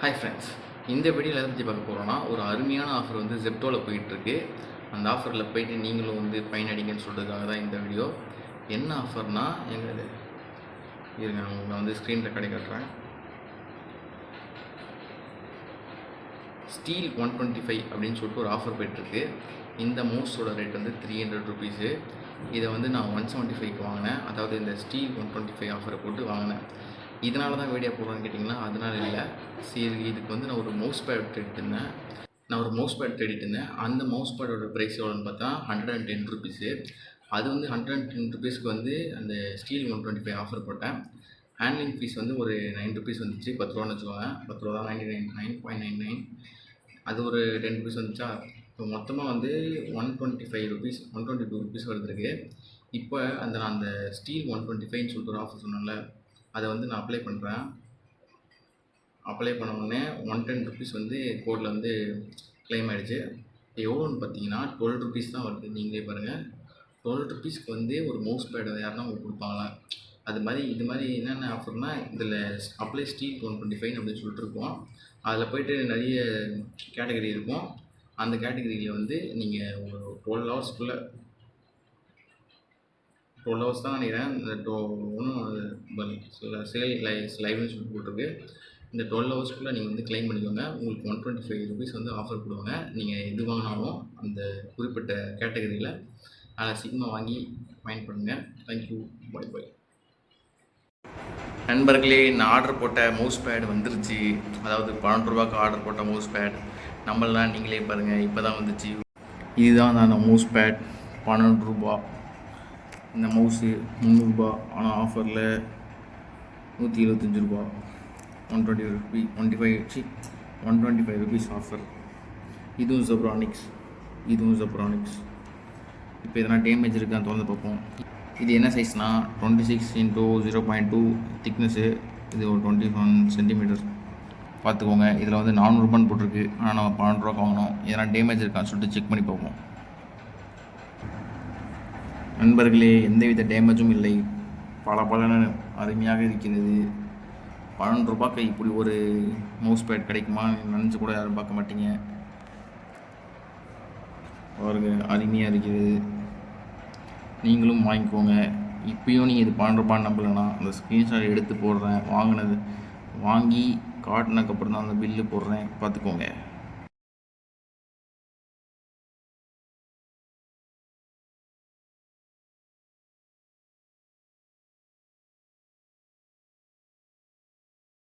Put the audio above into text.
Hi friends இந்த வீடியோவில் எதை பற்றி பார்க்க போகிறோன்னா ஒரு அருமையான ஆஃபர் வந்து ஜெப்டோவில் போயிட்டுருக்கு. அந்த ஆஃபரில் போயிட்டு நீங்களும் வந்து பயனடிங்கன்னு சொல்கிறதுக்காக தான் இந்த வீடியோ என்ன ஆஃபர்னால் எங்கள் இது? இருங்க நான் வந்து ஸ்க்ரீனில் கடை காட்டுறேன். ஸ்டீல் ஒன் டுவெண்ட்டி ஃபைவ் அப்படின்னு சொல்லிட்டு ஒரு ஆஃபர் போயிட்டுருக்கு. இந்த மோஸ்டோட ரேட் வந்து த்ரீ ஹண்ட்ரட் ருபீஸு இதை வந்து நான் ஒன் செவன்ட்டி ஃபைவ்க்கு வாங்கினேன். அதாவது இந்த ஸ்டீல் ஒன் டுவெண்ட்டி ஃபைவ் ஆஃபரை போட்டு வாங்கினேன். இதனால தான் வீடியோ போடுறேன்னு கேட்டிங்கன்னா அதனால இல்லை. சரி இதுக்கு வந்து நான் ஒரு மவுஸ் பேட் தேடிட்டு இருந்தேன். நான் ஒரு மவுஸ் பேட் தேடிட்டு இருந்தேன். அந்த மவுஸ் பேடோட ப்ரைஸ் எவ்வளோன்னு பார்த்தா ஹண்ட்ரட் அண்ட் டென் ருபீஸு அது வந்து ஹண்ட்ரட் அண்ட் டென் ருபீஸ்க்கு வந்து அந்த steal one twenty five offer போட்டேன். ஹேண்ட்லிங் ஃபீஸ் வந்து ஒரு நைன் ருபீஸ் வந்துச்சு. பத்து ரூபான்னு வச்சுக்கோங்க. பத்து ரூபா தான் ninety nine nine point nine nine அது ஒரு டென் ருபீஸ் வந்துச்சா? இப்போ மொத்தமாக வந்து one twenty five rupees one twenty two rupees வருதுருக்கு இப்போ அந்த நான் அந்த ஸ்டீல் ஒன் டுவெண்ட்டி ஃபைவ்னு சொல்லிட்டு ஒரு ஆஃபர் சொன்னேன்ல அதை வந்து நான் அப்ளை பண்ணுறேன் அப்ளை பண்ண உடனே ஒன் டென் ருபீஸ் வந்து கோடில் வந்து க்ளைம் ஆகிடுச்சு எவ்வளோன்னு பார்த்தீங்கன்னா டுவெல் ருபீஸ் தான் வருது. நீங்களே பாருங்கள் டுவெல் ருபீஸ்க்கு வந்து ஒரு மவுஸ் பேட் யாருன்னா உங்களுக்கு கொடுப்பாங்களா? அது மாதிரி இது மாதிரி என்னென்ன ஆஃபர்னா இதில் apply steal one twenty five அப்படின்னு சொல்லிட்டு இருக்கோம். அதில் போயிட்டு நிறைய கேட்டகரி இருக்கும். அந்த கேட்டகரியில் வந்து நீங்கள் ஒரு டுவெல் ஹவர்ஸ்க்குள்ளே டுவெல் ஹவர்ஸ் தான் நினைக்கிறேன். இந்த டோ ஒன்றும் சேல் லைஸ் லைவ்னு சொல்லி போட்டிருக்கு. இந்த டுவெல் ஹவர்ஸ்க்குள்ளே நீங்கள் வந்து க்ளைம் பண்ணிக்கோங்க. உங்களுக்கு ஒன் டுவெண்ட்டி ஃபைவ் ருபீஸ் வந்து ஆஃபர் போடுவாங்க. நீங்கள் எது வாங்கினாலும் அந்த குறிப்பிட்ட கேட்டகரியில் அதில் சீக்கிரமாக வாங்கி பயன் பண்ணுங்கள் தேங்க்யூ பாய் பாய் நண்பர்களே நான் ஆர்டர் போட்ட மவுஸ் பேட் வந்துருச்சு. அதாவது பன்னெண்டு ரூபாய்க்கு ஆர்டர் போட்ட மவுஸ் பேட் நம்மளாம் நீங்களே பாருங்கள் இப்போ தான் வந்துச்சு. இதுதான் நான் மவுஸ் பேட் பன்னெண்டு ரூபா. இந்த மவுஸு முந்நூறுரூபா ஆனால் ஆஃபரில் நூற்றி இருபத்தஞ்சி ரூபா. One twenty rupee twenty five C one twenty five rupees offer இதுவும் ஜப்ரானிக்ஸ் இதுவும் ஜப்ரானிக்ஸ் இப்போ எதனா டேமேஜ் இருக்கான்னு திறந்து பார்ப்போம். இது என்ன சைஸ்னா twenty six into zero point two thickness இது ஒரு டுவெண்ட்டி ஒன் சென்டிமீட்டர் பார்த்துக்கோங்க இதில் வந்து நானூறுபான்னு போட்டிருக்கு. ஆனால் நம்ம பன்னெண்டு ரூபா வாங்கினோம் எதனா டேமேஜ் இருக்கான்னு சொல்லிட்டு செக் பண்ணி பார்ப்போம். நண்பர்களே எந்தவித டேமேஜும் இல்லை. பல பலன அருமையாக இருக்கிறது. பன்னெண்டு ரூபாய்க்கு இப்படி ஒரு மவுஸ் பேட் கிடைக்குமா? நினச்சி கூட யாரும் பார்க்க மாட்டீங்க. அவருக்கு அருமையாக இருக்கிறது. நீங்களும் வாங்கிக்கோங்க. இப்பயும் நீங்கள் இது பன்னெண்டு ரூபான்னு நம்பலைன்னா அந்த ஸ்க்ரீன்ஷாட் எடுத்து போடுறேன். வாங்கினது வாங்கி காட்டினதுக்கப்புறம் தான் அந்த பில்லு போடுறேன். பார்த்துக்கோங்க.